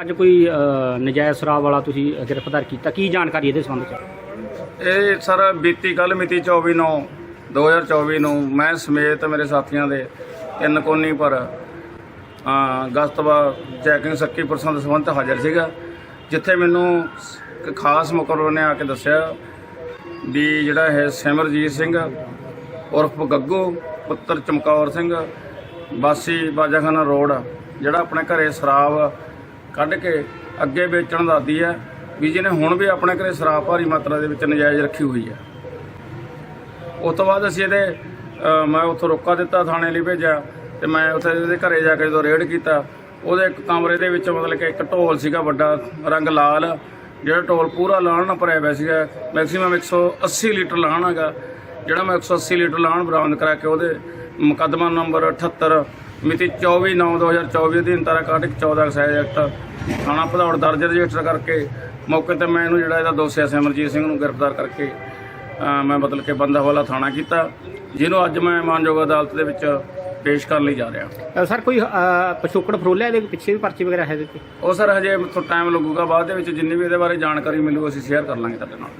ਅੱਜ ਕੋਈ ਅਹ, ਨਜਾਇਜ਼ ਸ਼ਰਾਬ ਵਾਲਾ ਤੁਸੀਂ ਗ੍ਰਿਫਤਾਰ ਕੀਤਾ? ਕੀ ਜਾਣਕਾਰੀ ਇਹਦੇ ਸੰਬੰਧ ਚ? ਇਹ ਸਰ ਬੀਤੀ ਕੱਲ ਮਿਤੀ 24 9 2024 ਨੂੰ ਮੈਂ ਸਮੇਤ ਮੇਰੇ ਸਾਥੀਆਂ ਦੇ ਤਿੰਨ ਕੋਨੀ ਪਰ ਅ, ਗਸਤਵਾ ਚੈਕਿੰਗ ਸੱਕੀ ਪਰਸਨ ਦੇ ਸੰਬੰਧ ਹਾਜ਼ਰ ਸੀਗਾ। ਜਿੱਥੇ ਮੈਨੂੰ ਇੱਕ ਖਾਸ ਮੁਕਰਰ ਨੇ ਆ ਕੇ ਦੱਸਿਆ ਵੀ ਜਿਹੜਾ ਹੈ ਸਿਮਰਜੀਤ ਸਿੰਘ, ਉਰਫ ਗੱਗੂ, ਪੁੱਤਰ ਚਮਕੌਰ ਸਿੰਘ, ਵਾਸੀ ਬਾਜਾਖਾਨਾ ਰੋਡ ਜਿਹੜਾ ਆਪਣੇ ਘਰੇ ਸ਼ਰਾਬ ਕੱਢ ਕੇ ਅੱਗੇ ਵੇਚਣ ਦਾ ਆਦੀ ਹੈ ਵੀ ਜਿਹਨੇ ਹੁਣ ਵੀ ਆਪਣੇ ਘਰੇ ਸ਼ਰਾਬ ਭਾਰੀ ਮਾਤਰਾ ਦੇ ਵਿੱਚ ਨਜਾਇਜ਼ ਰੱਖੀ ਹੋਈ ਹੈ ਉਸ ਤੋਂ ਬਾਅਦ ਅਸੀਂ ਇਹਦੇ ਮੈਂ ਉੱਥੋਂ ਰੋਕਾ ਦਿੱਤਾ, ਥਾਣੇ ਲਈ ਭੇਜਿਆ ਤੇ ਮੈਂ ਉੱਥੇ ਇਹਦੇ ਘਰੇ ਜਾ ਕੇ ਜਦੋਂ ਰੇਡ ਕੀਤਾ ਉਹਦੇ ਇੱਕ ਕਮਰੇ ਦੇ ਵਿੱਚ ਮਤਲਬ ਕਿ ਇੱਕ ਢੋਲ ਸੀਗਾ ਵੱਡਾ, ਰੰਗ ਲਾਲ। ਜਿਹੜਾ ਢੋਲ ਪੂਰਾ ਲਾਣ ਨਾਲ ਭਰਿਆ ਹੋਇਆ ਸੀਗਾ ਮੈਕਸਿਮਮ 180 ਲੀਟਰ ਲਾਣ ਹੈਗਾ। ਜਿਹੜਾ ਮੈਂ 180 ਲੀਟਰ ਲਾਣ ਬਰਾਮਦ ਕਰਾ ਕੇ ਉਹਦੇ ਮੁਕੱਦਮਾ ਨੰਬਰ 78 ਮਿਤੀ 24 9 2024 ਅਧੀਨ ਤਾਰਾ ਕਾਟਕ 14 ਐਕਸਾਈਜ਼ ਐਕਟ, ਥਾਣਾ ਭਦੌੜ ਦਰਜ ਰਜਿਸਟਰ ਕਰਕੇ ਮੌਕੇ ਤੇ ਮੈਂ ਇਹਨੂੰ ਜਿਹੜਾ ਇਹਦਾ ਦੋਸ਼ੀ ਸਿਮਰਜੀਤ ਸਿੰਘ ਨੂੰ ਗ੍ਰਿਫਤਾਰ ਕਰਕੇ ਮੈਂ ਮਤਲਬ ਕਿ ਬੰਦਾ ਵਾਲਾ ਥਾਣਾ ਕੀਤਾ, ਜਿਹਨੂੰ ਅੱਜ ਮੈਂ ਮਾਨਯੋਗ ਅਦਾਲਤ ਦੇ ਵਿੱਚ ਪੇਸ਼ ਕਰਨ ਲਈ ਜਾ ਰਿਹਾ। ਸਰ ਕੋਈ ਅਹ, ਪਿਛੋਕੜ ਫਰੋਲਿਆ ਇਹਦੇ ਪਿੱਛੇ ਵੀ ਪਰਚੀ ਵਗੈਰਾ ਹੈ ਇਹਦੇ ਤੇ? ਉਹ ਸਰ ਹਜੇ ਥੋੜਾ ਟਾਈਮ ਲੱਗੂਗਾ ਬਾਅਦ ਦੇ ਵਿੱਚ ਜਿੰਨੀ ਵੀ ਇਹਦੇ ਬਾਰੇ ਜਾਣਕਾਰੀ ਮਿਲੂ ਅਸੀਂ ਸ਼ੇਅਰ ਕਰ ਲਾਂਗੇ ਤੁਹਾਡੇ ਨਾਲ।